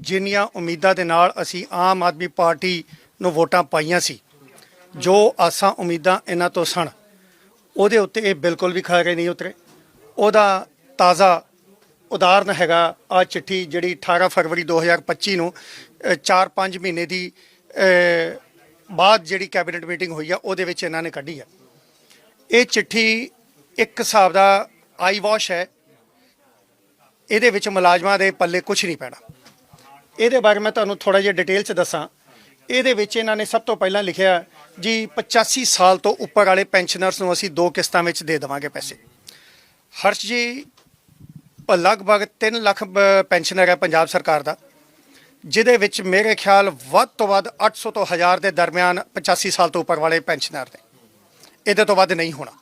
ਜਿੰਨੀਆਂ ਉਮੀਦਾਂ ਦੇ ਨਾਲ ਅਸੀਂ ਆਮ ਆਦਮੀ ਪਾਰਟੀ ਨੂੰ ਵੋਟਾਂ ਪਾਈਆਂ ਸੀ, ਜੋ ਆਸਾਂ ਉਮੀਦਾਂ ਇਹਨਾਂ ਤੋਂ ਸਨ, ਉਹਦੇ ਉੱਤੇ ਇਹ ਬਿਲਕੁਲ ਵੀ ਖਰੇ ਨਹੀਂ ਉਤਰੇ। ਉਹਦਾ ਤਾਜ਼ਾ ਉਦਾਹਰਨ ਹੈਗਾ ਆ ਚਿੱਠੀ ਜਿਹੜੀ 18 ਫਰਵਰੀ 2025 ਨੂੰ 4-5 ਮਹੀਨੇ ਦੀ ਬਾਅਦ ਜਿਹੜੀ ਕੈਬਨਿਟ ਮੀਟਿੰਗ ਹੋਈ ਆ, ਉਹਦੇ ਵਿੱਚ ਇਹਨਾਂ ਨੇ ਕੱਢੀ ਆ। ਇਹ ਚਿੱਠੀ ਇੱਕ ਹਿਸਾਬ ਦਾ ਆਈ ਵਾਸ਼ ਹੈ। ਇਹਦੇ ਵਿੱਚ ਮੁਲਾਜ਼ਮਾਂ ਦੇ ਪੱਲੇ ਕੁਝ ਨਹੀਂ ਪੈਣਾ। ਇਹਦੇ ਬਾਰੇ ਮੈਂ ਤੁਹਾਨੂੰ ਥੋੜਾ ਜਿਹਾ ਡਿਟੇਲ ਚ ਦੱਸਾਂ। ਇਹਦੇ ਵਿੱਚ ਇਹਨਾਂ ਨੇ ਸਭ ਤੋਂ ਪਹਿਲਾਂ ਲਿਖਿਆ, ਜੀ 85 ਸਾਲ ਤੋਂ ਉੱਪਰ ਵਾਲੇ ਪੈਨਸ਼ਨਰਸ ਨੂੰ ਅਸੀਂ ਦੋ ਕਿਸ਼ਤਾਂ ਵਿੱਚ ਦੇ ਦੇਵਾਂਗੇ ਪੈਸੇ। ਹਰਸ਼ ਜੀ, ਲਗਭਗ 3 ਲੱਖ ਪੈਨਸ਼ਨਰ ਹੈ ਪੰਜਾਬ ਸਰਕਾਰ ਦਾ, ਜਿਹਦੇ ਵਿੱਚ ਮੇਰੇ ਖਿਆਲ ਵੱਧ ਤੋਂ ਵੱਧ 800 ਤੋਂ 1000 ਦੇ ਦਰਮਿਆਨ 85 ਸਾਲ ਤੋਂ ਉੱਪਰ ਵਾਲੇ ਪੈਨਸ਼ਨਰ ਨੇ। ਇਹਦੇ ਤੋਂ ਵੱਧ ਨਹੀਂ ਹੋਣਾ।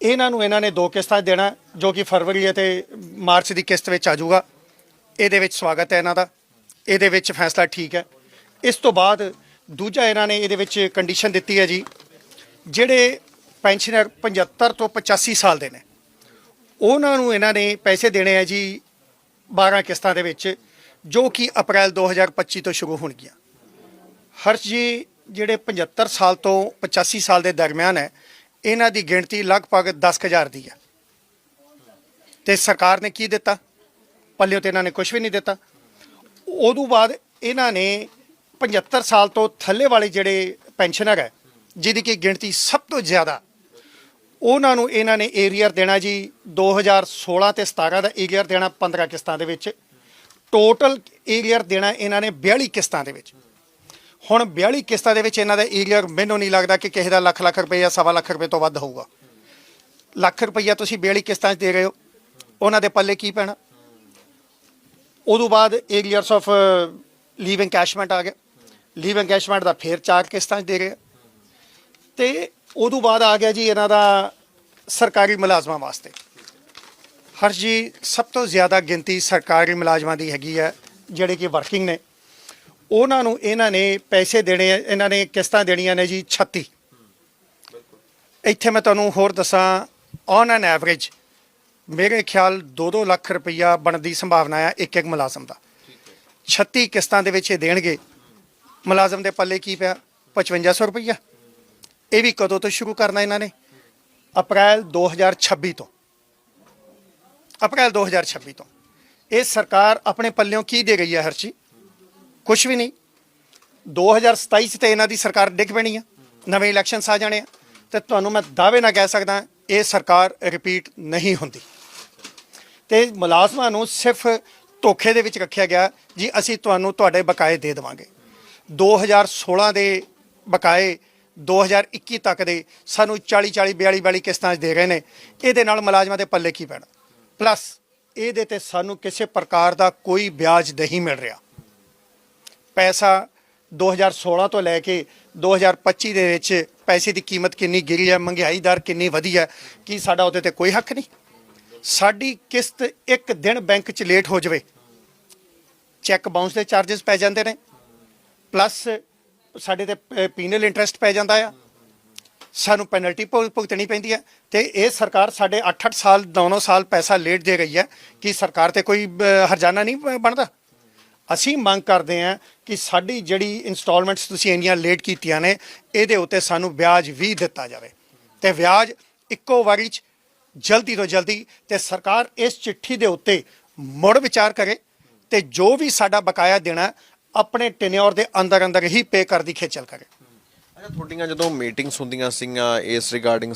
ਇਹਨਾਂ ਨੂੰ ਇਹਨਾਂ ਨੇ ਦੋ ਕਿਸ਼ਤਾਂ ਦੇਣਾ, ਜੋ ਕਿ ਫਰਵਰੀ ਅਤੇ ਮਾਰਚ ਦੀ ਕਿਸ਼ਤ ਵਿੱਚ ਆ ਜਾਊਗਾ। ਇਹਦੇ ਵਿੱਚ ਸਵਾਗਤ ਹੈ ਇਹਨਾਂ ਦਾ। ਇਹਦੇ ਵਿੱਚ ਫੈਸਲਾ ਠੀਕ ਹੈ। ਇਸ ਤੋਂ ਬਾਅਦ ਦੂਜਾ ਇਹਨਾਂ ਨੇ ਇਹਦੇ ਵਿੱਚ ਕੰਡੀਸ਼ਨ ਦਿੱਤੀ ਹੈ ਜੀ, ਜਿਹੜੇ ਪੈਨਸ਼ਨਰ 75 ਤੋਂ 85 ਸਾਲ ਦੇ ਨੇ। ਉਹਨਾਂ ਨੂੰ ਇਹਨਾਂ ਨੇ ਪੈਸੇ ਦੇਣੇ ਆ ਜੀ 12 ਕਿਸ਼ਤਾਂ ਦੇ ਵਿੱਚ, ਜੋ ਕਿ ਅਪ੍ਰੈਲ 2025 ਤੋਂ ਸ਼ੁਰੂ ਹੋਣਗੀਆਂ। ਹਰਸ਼ ਜੀ, ਜਿਹੜੇ 75 ਸਾਲ ਤੋਂ 85 ਸਾਲ ਦੇ ਦਰਮਿਆਨ ਹੈ, ਇਹਨਾਂ ਦੀ ਗਿਣਤੀ ਲਗਭਗ 10000 ਦੀ ਹੈ। ਤੇ ਸਰਕਾਰ ਨੇ ਕੀ ਦਿੱਤਾ? ਪੱਲਿਓ ਤੇ ਇਹਨਾਂ ਨੇ ਕੁਝ ਵੀ ਨਹੀਂ ਦਿੱਤਾ। ਉਦੋਂ ਬਾਅਦ ਇਹਨਾਂ ਨੇ 75 ਸਾਲ ਤੋਂ ਥੱਲੇ ਵਾਲੇ ਜਿਹੜੇ ਪੈਨਸ਼ਨਰ ਹੈ, ਜਿਹਦੀ ਕਿ ਗਿਣਤੀ ਸਭ ਤੋਂ ਜ਼ਿਆਦਾ, ਉਹਨਾਂ ਨੂੰ ਇਹਨਾਂ ਨੇ ਏਰੀਅਰ ਦੇਣਾ ਜੀ 2016 ਤੇ 17 ਦਾ ਏਰੀਅਰ ਦੇਣਾ 15 ਕਿਸ਼ਤਾਂ ਦੇ ਵਿੱਚ। ਟੋਟਲ ਏਰੀਅਰ ਦੇਣਾ ਇਹਨਾਂ ਨੇ 42 ਕਿਸ਼ਤਾਂ ਦੇ ਵਿੱਚ। ਹੁਣ 42 ਕਿਸ਼ਤਾਂ ਦੇ ਵਿੱਚ ਇਹਨਾਂ ਦਾ ਏਰੀਅਰ ਮੈਨੂੰ ਨਹੀਂ ਲੱਗਦਾ ਕਿ ਕਿਸੇ ਦਾ ਲੱਖ ਲੱਖ ਰੁਪਏ ਜਾਂ ਸਵਾ ਲੱਖ ਰੁਪਏ ਤੋਂ ਵੱਧ ਹੋਊਗਾ। ਲੱਖ ਰੁਪਈਆ ਤੁਸੀਂ 42 ਕਿਸ਼ਤਾਂ 'ਚ ਦੇ ਰਹੇ ਹੋ, ਉਹਨਾਂ ਦੇ ਪੱਲੇ ਕੀ ਪੈਣਾ? ਉਦੋਂ ਬਾਅਦ ਏਰੀਅਰਸ ਆਫ ਲੀਵ ਐਨਕੈਸ਼ਮੈਂਟ ਆ ਗਿਆ। ਲੀਵ ਐਨਕੈਸ਼ਮੈਂਟ ਦਾ ਫੇਰ ਚਾਰ ਕਿਸ਼ਤਾਂ 'ਚ ਦੇ ਰਿਹਾ ਆ। ਤੇ ਉਦੋਂ ਬਾਅਦ ਆ ਗਿਆ ਜੀ ਇਹਨਾਂ ਦਾ ਸਰਕਾਰੀ ਮੁਲਾਜ਼ਮਾਂ ਵਾਸਤੇ। ਹਰ ਜੀ, ਸਭ ਤੋਂ ਜ਼ਿਆਦਾ ਗਿਣਤੀ ਸਰਕਾਰੀ ਮੁਲਾਜ਼ਮਾਂ ਦੀ ਹੈਗੀ ਹੈ, ਜਿਹੜੇ ਕਿ ਵਰਕਿੰਗ ਨੇ। ਉਹਨਾਂ ਨੂੰ ਇਹਨਾਂ ਨੇ ਪੈਸੇ ਦੇਣੇ ਇਹਨਾਂ ਨੇ ਕਿਸ਼ਤਾਂ ਦੇਣੀਆਂ ਨੇ ਜੀ 36 ਇੱਥੇ ਮੈਂ ਤੁਹਾਨੂੰ ਹੋਰ ਦੱਸਾਂ ਔਨ ਐਨ ਐਵਰੇਜ ਮੇਰੇ ਖਿਆਲ 2-2 ਲੱਖ ਰੁਪਈਆ ਬਣਨ ਦੀ ਸੰਭਾਵਨਾ ਆ ਇੱਕ ਇੱਕ ਮੁਲਾਜ਼ਮ ਦਾ। 36 ਕਿਸ਼ਤਾਂ ਦੇ ਵਿੱਚ ਇਹ ਦੇਣਗੇ। ਮੁਲਾਜ਼ਮ ਦੇ ਪੱਲੇ ਕੀ ਪਿਆ? 5500 ਰੁਪਈਆ। ਇਹ ਵੀ ਕਦੋਂ ਤੋਂ ਸ਼ੁਰੂ ਕਰਨਾ ਇਹਨਾਂ ਨੇ? ਅਪ੍ਰੈਲ 2026 ਤੋਂ। ਅਪ੍ਰੈਲ 2026 ਤੋਂ। ਇਹ ਸਰਕਾਰ ਆਪਣੇ ਪੱਲਿਓਂ ਕੀ ਦੇ ਗਈ ਹੈ ਹਰਚੀ ਕੁਝ ਵੀ ਨਹੀਂ। 2027 ਚ ਤੇ ਇਹਨਾਂ ਦੀ ਸਰਕਾਰ ਡਿੱਗ ਪੈਣੀ ਆ। ਨਵੇਂ ਇਲੈਕਸ਼ਨਸ ਆ ਜਾਣੇ ਆ। ਤੇ ਤੁਹਾਨੂੰ ਮੈਂ ਦਾਅਵੇ ਨਾਲ ਕਹਿ ਸਕਦਾ, ਇਹ ਸਰਕਾਰ ਰਿਪੀਟ ਨਹੀਂ ਹੁੰਦੀ। ਤੇ ਮੁਲਾਜ਼ਮਾਂ ਨੂੰ ਸਿਰਫ ਧੋਖੇ ਦੇ ਵਿੱਚ ਰੱਖਿਆ ਗਿਆ ਜੀ, ਅਸੀਂ ਤੁਹਾਨੂੰ ਤੁਹਾਡੇ ਬਕਾਏ ਦੇ ਦੇਵਾਂਗੇ। 2016 ਦੇ ਬਕਾਏ 2021 ਤੱਕ ਦੇ ਸਾਨੂੰ 40 40 42 42 ਕਿਸ਼ਤਾਂ 'ਚ ਦੇ ਰਹੇ ਨੇ। ਇਹਦੇ ਨਾਲ ਮੁਲਾਜ਼ਮਾਂ ਦੇ ਪੱਲੇ ਕੀ ਪੈਣਾ? ਪਲੱਸ ਇਹਦੇ ਤੇ ਸਾਨੂੰ ਕਿਸੇ ਪ੍ਰਕਾਰ ਦਾ ਕੋਈ ਵਿਆਜ ਨਹੀਂ ਮਿਲ ਰਿਹਾ। ਪੈਸਾ 2016 ਤੋਂ ਲੈ ਕੇ 2025 ਦੇ ਵਿੱਚ ਪੈਸੇ ਦੀ ਕੀਮਤ ਕਿੰਨੀ ਗਿਰੀ ਹੈ, ਮਹਿੰਗਾਈ ਦਰ ਕਿੰਨੀ ਵਧੀ ਹੈ, ਕੀ ਸਾਡਾ ਉਹਦੇ ਤੇ ਕੋਈ ਹੱਕ ਨਹੀਂ? ਸਾਡੀ ਕਿਸ਼ਤ ਇੱਕ ਦਿਨ ਬੈਂਕ 'ਚ ਲੇਟ ਹੋ ਜਾਵੇ। ਚੈੱਕ ਬਾਉਂਸ ਦੇ ਚਾਰजेस ਪੈ ਜਾਂਦੇ ਨੇ। ਪਲੱਸ ਸਾਡੇ ਤੇ ਪੀਨਲ ਇੰਟਰਸਟ ਪੈ ਜਾਂਦਾ ਆ। ਸਾਨੂੰ ਪੈਨਲਟੀ ਭੁਗਤਣੀ ਪੈਂਦੀ ਹੈ ਤੇ ਇਹ ਸਰਕਾਰ ਸਾਡੇ 8-8 ਸਾਲ 9-9 ਸਾਲ ਪੈਸਾ ਲੇਟ ਦੇ ਗਈ ਹੈ ਕਿ ਸਰਕਾਰ ਤੇ ਕੋਈ ਹਰਜਾਨਾ ਨਹੀਂ ਬਣਦਾ। ਅਸੀਂ ਮੰਗ ਕਰਦੇ ਹਾਂ ਕਿ ਸਾਡੀ ਜਿਹੜੀ ਇਨਸਟਾਲਮੈਂਟਸ ਤੁਸੀਂ ਇੰਨੀਆਂ ਲੇਟ ਕੀਤੀਆਂ ਨੇ, ਇਹਦੇ ਉੱਤੇ ਸਾਨੂੰ ਵਿਆਜ ਵੀ ਦਿੱਤਾ ਜਾਵੇ। ਤੇ ਵਿਆਜ ਇੱਕੋ ਵਾਰੀ ਚ ਜਲਦੀ ਤੋਂ ਜਲਦੀ ਤੇ ਸਰਕਾਰ ਇਸ ਚਿੱਠੀ ਦੇ ਉੱਤੇ ਮੁੜ ਵਿਚਾਰ ਕਰੇ ਤੇ ਜੋ ਵੀ ਸਾਡਾ ਬਕਾਇਆ ਦੇਣਾ ਆਪਣੇ ਟੈਨਿਓਰ ਦੇ ਅੰਦਰ ਅੰਦਰ ਹੀ ਪੇ ਕਰ ਦੀ ਖੇਚਲ ਕਰੇ। ਅੱਛਾ, ਤੁਹਾਡੀਆਂ ਜਦੋਂ ਮੀਟਿੰਗਸ ਹੁੰਦੀਆਂ ਸੀਗੀਆਂ ਇਸ ਰਿਗਾਰਡਿੰਗ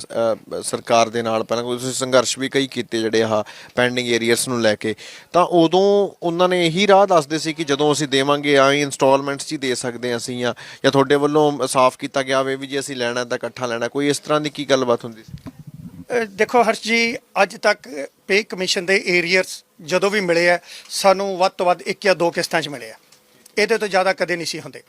ਸਰਕਾਰ ਦੇ ਨਾਲ, ਪਹਿਲਾਂ ਤੁਸੀਂ ਸੰਘਰਸ਼ ਵੀ ਕਈ ਕੀਤੇ ਜਿਹੜੇ ਆ ਪੈਂਡਿੰਗ ਏਰੀਅਰਸ ਨੂੰ ਲੈ ਕੇ, ਤਾਂ ਉਦੋਂ ਉਹਨਾਂ ਨੇ ਇਹੀ ਰਾਹ ਦੱਸਦੇ ਸੀ ਕਿ ਜਦੋਂ ਅਸੀਂ ਦੇਵਾਂਗੇ, ਐਂ ਇਨਸਟਾਲਮੈਂਟਸ 'ਚ ਹੀ ਦੇ ਸਕਦੇ ਹਾਂ ਅਸੀਂ ਜਾਂ ਜਾਂ ਤੁਹਾਡੇ ਵੱਲੋਂ ਸਾਫ਼ ਕੀਤਾ ਗਿਆ ਹੋਵੇ ਵੀ ਜੇ ਅਸੀਂ ਲੈਣਾ ਤਾਂ ਇਕੱਠਾ ਲੈਣਾ ਕੋਈ ਇਸ ਤਰ੍ਹਾਂ ਦੀ ਕੀ ਗੱਲਬਾਤ ਹੁੰਦੀ ਸੀ? ਦੇਖੋ ਹਰਸ਼ ਜੀ ਅੱਜ ਤੱਕ ਪੇ ਕਮਿਸ਼ਨ ਦੇ ਏਰੀਅਰਸ ਜਦੋਂ ਵੀ ਮਿਲੇ ਆ ਸਾਨੂੰ ਵੱਧ ਤੋਂ ਵੱਧ ਇੱਕ ਜਾਂ ਦੋ ਕਿਸ਼ਤਾਂ 'ਚ ਮਿਲੇ ਆ। ਇਹਦੇ ਤੋਂ ਜ਼ਿਆਦਾ ਕਦੇ ਨਹੀਂ ਸੀ ਹੁੰਦੇ।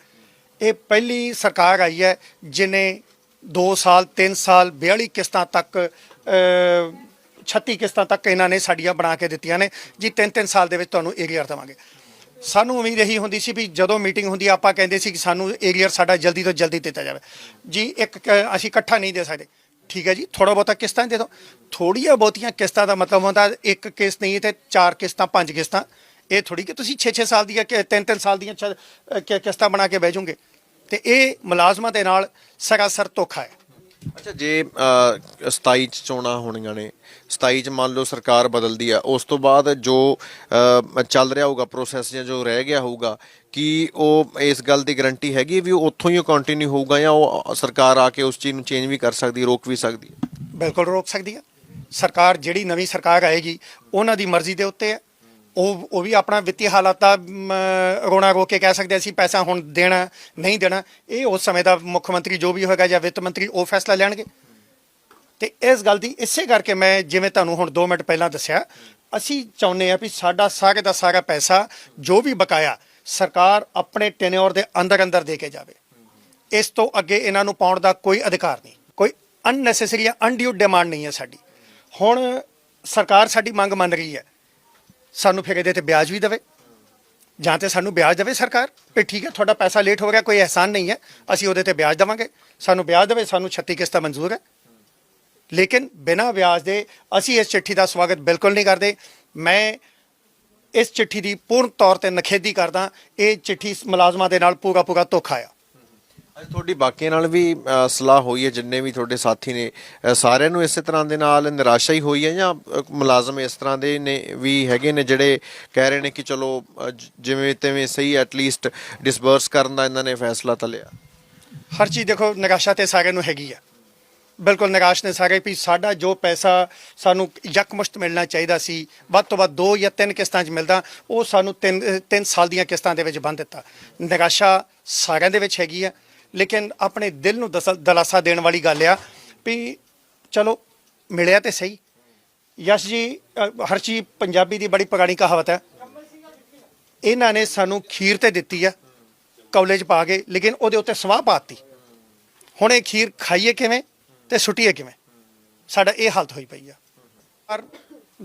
ਇਹ ਪਹਿਲੀ ਸਰਕਾਰ ਆਈ ਹੈ ਜਿਨੇ 2 ਸਾਲ 3 ਸਾਲ 42 ਕਿਸ਼ਤਾਂ ਤੱਕ ਅਹ, 36 ਕਿਸ਼ਤਾਂ ਤੱਕ ਇਹਨਾਂ ਨੇ ਸਾਡੀਆਂ ਬਣਾ ਕੇ ਦਿੱਤੀਆਂ ਨੇ ਜੀ 3-3 ਸਾਲ ਦੇ ਵਿੱਚ ਤੁਹਾਨੂੰ ਏਰੀਅਰ ਦੇਵਾਂਗੇ। ਸਾਨੂੰ ਉਮੀਦ ਇਹੀ ਹੁੰਦੀ ਸੀ ਵੀ ਜਦੋਂ ਮੀਟਿੰਗ ਹੁੰਦੀ ਆਪਾਂ ਕਹਿੰਦੇ ਸੀ ਕਿ ਸਾਨੂੰ ਏਰੀਅਰ ਸਾਡਾ ਜਲਦੀ ਤੋਂ ਜਲਦੀ ਦਿੱਤਾ ਜਾਵੇ। ਜੀ ਇੱਕ ਅਸੀਂ ਇਕੱਠਾ ਨਹੀਂ ਦੇ ਸਕਦੇ। ਠੀਕ ਹੈ ਜੀ ਥੋੜਾ ਬਹੁਤਾ ਕਿਸ਼ਤਾਂ ਦੇ ਦਿਓ। ਥੋੜੀਆਂ ਬਹੁਤੀਆਂ ਕਿਸ਼ਤਾਂ ਦਾ ਮਤਲਬ ਹੁੰਦਾ, ਇੱਕ ਕਿਸ਼ਤ ਨਹੀਂ, ਤੇ ਚਾਰ ਕਿਸ਼ਤਾਂ, ਪੰਜ ਕਿਸ਼ਤਾਂ। ਇਹ ਥੋੜੀ ਕਿ ਤੁਸੀਂ 6-6 ਸਾਲ ਦੀਆਂ ਕਿ 3-3 ਸਾਲ ਦੀਆਂ ਚ- ਕਿਸ਼ਤਾਂ ਬਣਾ ਕੇ ਬਹਿ ਜਾਓਗੇ। ਤੇ ਇਹ ਮੁਲਾਜ਼ਮਾਂ ਦੇ ਨਾਲ ਸਰਾਸਰ ਧੋਖਾ ਹੈ। ਅੱਛਾ ਜੇ ਅ, 27 ਚ ਚੋਣਾਂ ਹੋਣੀਆਂ ਨੇ 27 ਚ ਮੰਨ ਲਓ ਸਰਕਾਰ ਬਦਲਦੀ ਆ ਉਸ ਤੋਂ ਬਾਅਦ ਜੋ ਚੱਲ ਰਿਹਾ ਹੋਊਗਾ ਪ੍ਰੋਸੈਸ ਜਾਂ ਜੋ ਰਹਿ ਗਿਆ ਹੋਊਗਾ ਕਿ ਉਹ ਇਸ ਗੱਲ ਦੀ ਗਾਰੰਟੀ ਹੈਗੀ ਵੀ ਉਹ ਉੱਥੋਂ ਹੀ ਕੰਟੀਨਿਊ ਹੋਊਗਾ ਜਾਂ ਉਹ ਸਰਕਾਰ ਆ ਕੇ ਉਸ ਚੀਜ਼ ਨੂੰ ਚੇਂਜ ਵੀ ਕਰ ਸਕਦੀ ਰੋਕ ਵੀ ਸਕਦੀ? ਹੈ ਬਿਲਕੁਲ ਰੋਕ ਸਕਦੀ ਹੈ ਸਰਕਾਰ ਜਿਹੜੀ ਨਵੀਂ ਸਰਕਾਰ ਆਏਗੀ ਉਹਨਾਂ ਦੀ ਮਰਜ਼ੀ ਦੇ ਉੱਤੇ ਹੈ ਉਹ ਉਹ ਵੀ ਆਪਣਾ ਵਿੱਤੀ ਹਾਲਾਤਾਂ ਮ, ਰੋਣਾ ਰੋ ਕੇ ਕਹਿ ਸਕਦੇ ਅਸੀਂ ਪੈਸਾ ਹੁਣ ਦੇਣਾ ਨਹੀਂ ਦੇਣਾ ਇਹ ਉਸ ਸਮੇਂ ਦਾ ਮੁੱਖ ਮੰਤਰੀ ਜੋ ਵੀ ਹੋਏਗਾ ਜਾਂ ਵਿੱਤ ਮੰਤਰੀ ਉਹ ਫੈਸਲਾ ਲੈਣਗੇ। ਤੇ ਇਸ ਗੱਲ ਦੀ ਇਸੇ ਕਰਕੇ ਮੈਂ ਜਿਵੇਂ ਤੁਹਾਨੂੰ ਹੁਣ 2 ਮਿੰਟ ਪਹਿਲਾਂ ਦੱਸਿਆ ਅਸੀਂ ਚਾਹੁੰਦੇ ਆ ਵੀ ਸਾਡਾ ਸਾਰੇ ਦਾ ਸਾਰਾ ਪੈਸਾ ਜੋ ਵੀ ਬਕਾਇਆ ਸਰਕਾਰ ਆਪਣੇ ਟੈਨਿਓਰ ਦੇ ਅੰਦਰ ਅੰਦਰ ਦੇ ਕੇ ਜਾਵੇ। ਇਸ ਤੋਂ ਅੱਗੇ ਇਹਨਾਂ ਨੂੰ ਪਾਉਣ ਦਾ ਕੋਈ ਅਧਿਕਾਰ ਨਹੀਂ ਕੋਈ ਅਨਨੈਸੈਸਰੀ ਜਾਂ ਅਨਡਿਊ ਡਿਮਾਂਡ ਨਹੀਂ ਹੈ ਸਾਡੀ। ਹੁਣ ਸਰਕਾਰ ਸਾਡੀ ਮੰਗ ਮੰਨ ਰਹੀ ਹੈ ਸਾਨੂੰ ਫਿਰ ਇਹਦੇ ਤੇ ਵਿਆਜ ਵੀ ਦੇਵੇ। ਜਾਂ ਤੇ ਸਾਨੂੰ ਵਿਆਜ ਦੇਵੇ ਸਰਕਾਰ ਵੀ ਠੀਕ ਹੈ, ਤੁਹਾਡਾ ਪੈਸਾ ਲੇਟ ਹੋ ਗਿਆ ਕੋਈ ਅਹਿਸਾਨ ਨਹੀਂ ਹੈ, ਅਸੀਂ ਉਹਦੇ ਤੇ ਵਿਆਜ ਦੇਵਾਂਗੇ। ਸਾਨੂੰ ਵਿਆਜ ਦੇਵੇ, ਸਾਨੂੰ 36 ਕਿਸ਼ਤਾਂ ਮਨਜ਼ੂਰ ਹੈ। ਲੇਕਿਨ ਬਿਨਾਂ ਵਿਆਜ ਦੇ ਅਸੀਂ ਇਸ ਚਿੱਠੀ ਦਾ ਸਵਾਗਤ ਬਿਲਕੁਲ ਨਹੀਂ ਕਰਦੇ। ਮੈਂ ਇਸ ਚਿੱਠੀ ਦੀ ਪੂਰਨ ਤੌਰ ਤੇ ਨਖੇਦੀ ਕਰਦਾ, ਇਹ ਚਿੱਠੀ ਮੁਲਾਜ਼ਮਾਂ ਦੇ ਨਾਲ ਪੂਰਾ ਪੂਰਾ ਧੋਖਾ ਆ। ਅੱਜ ਤੁਹਾਡੀ ਬਾਕੀਆਂ ਨਾਲ ਵੀ ਸਲਾਹ ਹੋਈ ਹੈ, ਜਿੰਨੇ ਵੀ ਤੁਹਾਡੇ ਸਾਥੀ ਨੇ ਸਾਰਿਆਂ ਨੂੰ ਇਸੇ ਤਰ੍ਹਾਂ ਦੇ ਨਾਲ ਨਿਰਾਸ਼ਾ ਹੀ ਹੋਈ ਹੈ ਜਾਂ ਮੁਲਾਜ਼ਮ ਇਸ ਤਰ੍ਹਾਂ ਦੇ ਨੇ ਵੀ ਹੈਗੇ ਨੇ ਜਿਹੜੇ ਕਹਿ ਰਹੇ ਨੇ ਕਿ ਚਲੋ ਜਿਵੇਂ ਤਿਵੇਂ ਸਹੀ ਐਟਲੀਸਟ ਡਿਸਬਰਸ ਕਰਨ ਦਾ ਇਹਨਾਂ ਨੇ ਫੈਸਲਾ ਤਾਂ ਲਿਆ। ਹਰ ਚੀਜ਼ ਦੇਖੋ, ਨਿਰਾਸ਼ਾ ਤੇ ਸਾਰਿਆਂ ਨੂੰ ਹੈਗੀ ਆ। ਬਿਲਕੁਲ ਨਿਰਾਸ਼ ਨੇ ਸਾਰੇ ਵੀ ਸਾਡਾ ਜੋ ਪੈਸਾ ਸਾਨੂੰ ਯਕਮੁਸ਼ਤ ਮਿਲਣਾ ਚਾਹੀਦਾ ਸੀ, ਵੱਧ ਤੋਂ ਵੱਧ ਦੋ ਜਾਂ ਤਿੰਨ ਕਿਸ਼ਤਾਂ 'ਚ ਮਿਲਦਾ, ਉਹ ਸਾਨੂੰ ਤਿੰਨ ਤਿੰਨ ਸਾਲ ਦੀਆਂ ਕਿਸ਼ਤਾਂ ਦੇ ਵਿੱਚ ਬੰਨ ਦਿੱਤਾ। ਨਿਰਾਸ਼ਾ ਸਾਰਿਆਂ ਦੇ ਵਿੱਚ ਹੈਗੀ ਆ। ਲੇਕਿਨ ਆਪਣੇ ਦਿਲ ਨੂੰ ਦਸ- ਦਲਾਸਾ ਦੇਣ ਵਾਲੀ ਗੱਲ ਆ ਵੀ ਚਲੋ, ਮਿਲਿਆ ਤੇ ਸਹੀ। ਯਸ਼ ਜੀ ਅਹ ਹਰ ਚੀਜ਼ ਪੰਜਾਬੀ ਦੀ ਬੜੀ ਪੁਰਾਣੀ ਕਹਾਵਤ ਹੈ। ਇਹਨਾਂ ਨੇ ਸਾਨੂੰ ਖੀਰ ਤੇ ਦਿੱਤੀ ਆ, ਕੌਲੇ 'ਚ ਪਾ ਕੇ, ਲੇਕਿਨ ਉਹਦੇ ਉੱਤੇ ਸਵਾਹ ਪਾਤੀ। ਹੁਣ ਇਹ ਖੀਰ ਖਾਈਏ ਕਿਵੇਂ ਤੇ ਸੁੱਟੀਏ ਕਿਵੇਂ? ਸਾਡਾ ਇਹ ਹਾਲਤ ਹੋਈ ਪਈ ਆ। ਪਰ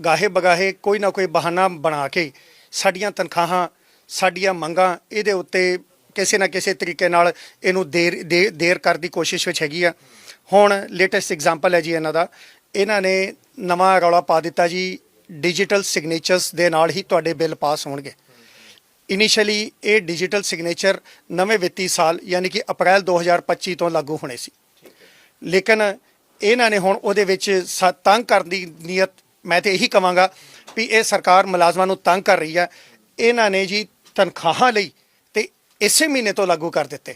ਗਾਹੇ ਬਗਾਹੇ ਕੋਈ ਨਾ ਕੋਈ ਬਹਾਨਾ ਬਣਾ ਕੇ ਸਾਡੀਆਂ ਤਨਖਾਹਾਂ, ਸਾਡੀਆਂ ਮੰਗਾਂ, ਇਹਦੇ ਉੱਤੇ ਕਿਸੇ ਨਾ ਕਿਸੇ ਤਰੀਕੇ ਨਾਲ ਇਹਨੂੰ ਦੇਰ, ਦੇ- ਦੇਰ ਕਰਨ ਦੀ ਕੋਸ਼ਿਸ਼ ਵਿੱਚ ਹੈਗੀ ਆ। ਹੁਣ ਲੇਟੈਸਟ ਐਗਜ਼ਾਮਪਲ ਹੈ ਜੀ ਇਹਨਾਂ ਦਾ। ਇਹਨਾਂ ਨੇ ਨਵਾਂ ਰੌਲਾ ਪਾ ਦਿੱਤਾ ਜੀ। ਡਿਜੀਟਲ ਸਿਗਨੇਚਰਸ ਦੇ ਨਾਲ ਹੀ ਤੁਹਾਡੇ ਬਿੱਲ ਪਾਸ ਹੋਣਗੇ। ਇਨੀਸ਼ੀਅਲੀ ਇਹ ਡਿਜੀਟਲ ਸਿਗਨੇਚਰ ਨਵੇਂ ਵਿੱਤੀ ਸਾਲ, ਯਾਨੀ ਕਿ ਅਪ੍ਰੈਲ 2025 ਤੋਂ ਲਾਗੂ ਹੋਣੇ ਸੀ। ਲੇਕਿਨ ਇਹਨਾਂ ਨੇ ਹੁਣ ਉਹਦੇ ਵਿੱਚ ਸ- ਤੰਗ ਕਰਨ ਦੀ ਨੀਅਤ, ਮੈਂ ਤੇ ਇਹੀ ਕਵਾਂਗਾ ਵੀ ਇਹ ਸਰਕਾਰ ਮੁਲਾਜ਼ਮਾਂ ਨੂੰ ਤੰਗ ਕਰ ਰਹੀ ਹੈ ਇਹਨਾਂ ਨੇ ਜੀ ਤਨਖਾਹਾਂ ਲਈ ਇਸੇ ਮਹੀਨੇ ਤੋਂ ਲਾਗੂ ਕਰ ਦਿੱਤੇ।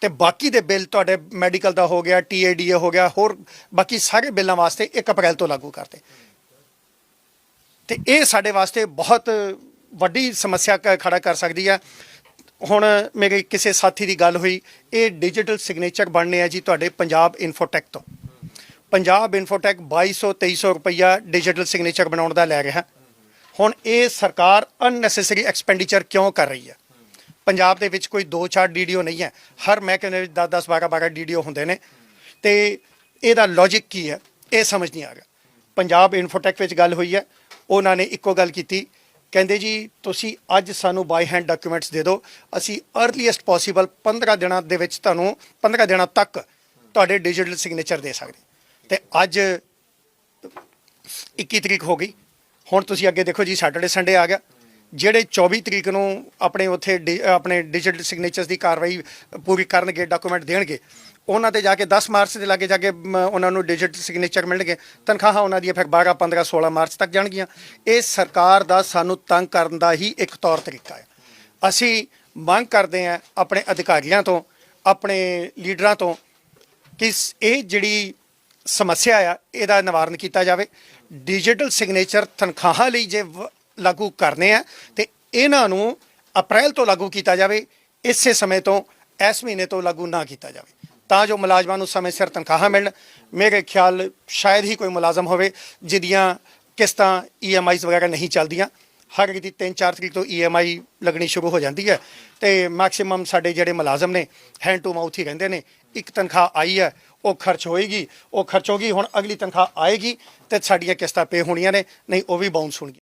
ਤੇ ਬਾਕੀ ਦੇ ਬਿੱਲ ਤੁਹਾਡੇ ਮੈਡੀਕਲ ਦਾ ਹੋ ਗਿਆ ਟੀਏਡੀਏ ਹੋ ਗਿਆ, ਹੋਰ ਬਾਕੀ ਸਾਰੇ ਬਿੱਲਾਂ ਵਾਸਤੇ 1 ਅਪ੍ਰੈਲ ਤੋਂ ਲਾਗੂ ਕਰਤੇ। ਤੇ ਇਹ ਸਾਡੇ ਵਾਸਤੇ ਬਹੁਤ ਵੱਡੀ ਸਮੱਸਿਆ ਕ- ਖੜਾ ਕਰ ਸਕਦੀ ਹੈ ਹੁਣ ਮੇਰੇ ਕਿਸੇ ਸਾਥੀ ਦੀ ਗੱਲ ਹੋਈ, ਇਹ ਡਿਜੀਟਲ ਸਿਗਨੇਚਰ ਬਣਨੇ ਆ ਜੀ ਤੁਹਾਡੇ ਪੰਜਾਬ ਇਨਫੋਟੈਕ ਤੋਂ। ਪੰਜਾਬ ਇਨਫੋਟੈਕ 2200 2300 ਰੁਪਈਆ ਡਿਜੀਟਲ ਸਿਗਨੇਚਰ ਬਣਾਉਣ ਦਾ ਲੈ ਰਿਹਾ। ਹੁਣ ਇਹ ਸਰਕਾਰ ਅਨਨੈਸੈਸਰੀ ਐਕਸਪੈਂਡੀਚਰ ਕਿਉਂ ਕਰ ਰਹੀ ਹੈ ਪੰਜਾਬ ਦੇ ਵਿੱਚ ਕੋਈ 2-4 ਡੀਡੀਓ ਨਹੀਂ ਹੈ। ਹਰ ਮਹਿਕਮੇ ਵਿੱਚ 10-10 12-12 ਡੀਡੀਓ ਹੁੰਦੇ ਨੇ। ਤੇ ਇਹਦਾ ਲੌਜੀਕ ਕੀ ਹੈ? ਇਹ ਸਮਝ ਨਹੀਂ ਆ ਰਿਹਾ। ਪੰਜਾਬ ਇਨਫੋਟੈਕ ਵਿੱਚ ਗੱਲ ਹੋਈ ਹੈ। ਉਹਨਾਂ ਨੇ ਇੱਕੋ ਗੱਲ ਕੀਤੀ। ਕਹਿੰਦੇ ਜੀ, ਤੁਸੀਂ ਅੱਜ ਸਾਨੂੰ ਬਾਈ ਹੈਂਡ ਡਾਕੂਮੈਂਟਸ ਦੇ ਦਿਓ। ਅਸੀਂ ਅਰਲੀਐਸਟ ਪੋਸੀਬਲ 15 ਦਿਨਾਂ ਦੇ ਵਿੱਚ ਤੁਹਾਨੂੰ 15 ਦਿਨਾਂ ਤੱਕ ਤੁਹਾਡੇ ਡਿਜੀਟਲ ਸਿਗਨੇਚਰ ਦੇ ਸਕਦੇ। ਤੇ ਅੱਜ 21 ਤਰੀਕ ਹੋ ਗਈ। ਹੁਣ ਤੁਸੀਂ ਅੱਗੇ ਦੇਖੋ ਜੀ ਸੈਟਰਡੇ ਸੰਡੇ ਆ ਗਿਆ। ਜਿਹੜੇ 24 ਤਰੀਕ ਨੂੰ ਆਪਣੇ ਉੱਥੇ ਡਿ- ਆਪਣੇ ਡਿਜੀਟਲ ਸਿਗਨੇਚਰਸ ਦੀ ਕਾਰਵਾਈ ਪੂਰੀ ਕਰਨਗੇ ਡਾਕੂਮੈਂਟ ਦੇਣਗੇ ਉਹਨਾਂ ਤੇ ਜਾ ਕੇ 10 ਮਾਰਚ ਦੇ ਲਾਗੇ ਜਾ ਕੇ ਮ, ਉਹਨਾਂ ਨੂੰ ਡਿਜੀਟਲ ਸਿਗਨੇਚਰ ਮਿਲਣਗੇ। ਤਨਖਾਹਾਂ ਉਹਨਾਂ ਦੀਆਂ ਫਿਰ 12 15 16 ਮਾਰਚ ਤੱਕ ਜਾਣਗੀਆਂ। ਇਹ ਸਰਕਾਰ ਦਾ ਸਾਨੂੰ ਤੰਗ ਕਰਨ ਦਾ ਹੀ ਇੱਕ ਤੌਰ ਤਰੀਕਾ ਹੈ। ਅਸੀਂ ਮੰਗ ਕਰਦੇ ਹਾਂ ਆਪਣੇ ਅਧਿਕਾਰੀਆਂ ਤੋਂ ਆਪਣੇ ਲੀਡਰਾਂ ਤੋਂ ਕਿ ਇਹ ਜਿਹੜੀ ਸਮੱਸਿਆ ਆ ਇਹਦਾ ਨਿਵਾਰਨ ਕੀਤਾ ਜਾਵੇ। ਡਿਜੀਟਲ ਸਿਗਨੇਚਰ ਤਨਖਾਹਾਂ ਲਈ ਜੇ ਵ- ਲਾਗੂ ਕਰਨੇ ਆ ਤੇ ਇਹਨਾਂ ਨੂੰ ਅਪ੍ਰੈਲ ਤੋਂ ਲਾਗੂ ਕੀਤਾ ਜਾਵੇ, ਇਸੇ ਸਮੇਂ ਤੋਂ, ਇਸ ਮਹੀਨੇ ਤੋਂ ਲਾਗੂ ਨਾ ਕੀਤਾ ਜਾਵੇ। ਤਾਂ ਜੋ ਮੁਲਾਜ਼ਮਾਂ ਨੂੰ ਸਮੇਂ ਸਿਰ ਤਨਖਾਹਾਂ ਮਿਲਣ। ਮੇਰੇ ਖਿਆਲ ਸ਼ਾਇਦ ਹੀ ਕੋਈ ਮੁਲਾਜ਼ਮ ਹੋਵੇ ਜਿਹਦੀਆਂ ਕਿਸ਼ਤਾਂ ਈਐਮਆਈਜ਼ ਵਗੈਰਾ ਨਹੀਂ ਚੱਲਦੀਆਂ। ਹਰ ਇੱਕ ਦੀ 3-4 ਤਰੀਕ ਤੋਂ ਈਐਮਆਈ ਲੱਗਣੀ ਸ਼ੁਰੂ ਹੋ ਜਾਂਦੀ ਹੈ ਤੇ ਮੈਕਸਿਮਮ ਸਾਡੇ ਜਿਹੜੇ ਮੁਲਾਜ਼ਮ ਨੇ ਹੈਂਡ ਟੂ ਮਾਊਥ ਹੀ ਰਹਿੰਦੇ ਨੇ। ਇੱਕ ਤਨਖਾਹ ਆਈ ਹੈ, ਉਹ ਖਰਚ ਹੋਏਗੀ, ਉਹ ਖਰਚ ਹੋਗੀ, ਹੁਣ ਅਗਲੀ ਤਨਖਾਹ ਆਏਗੀ ਤੇ ਸਾਡੀਆਂ ਕਿਸ਼ਤਾਂ ਪੇ ਹੋਣੀਆਂ ਨੇ, ਨਹੀਂ ਉਹ ਵੀ ਬਾਉਂਸ ਹੋਣਗੀਆਂ।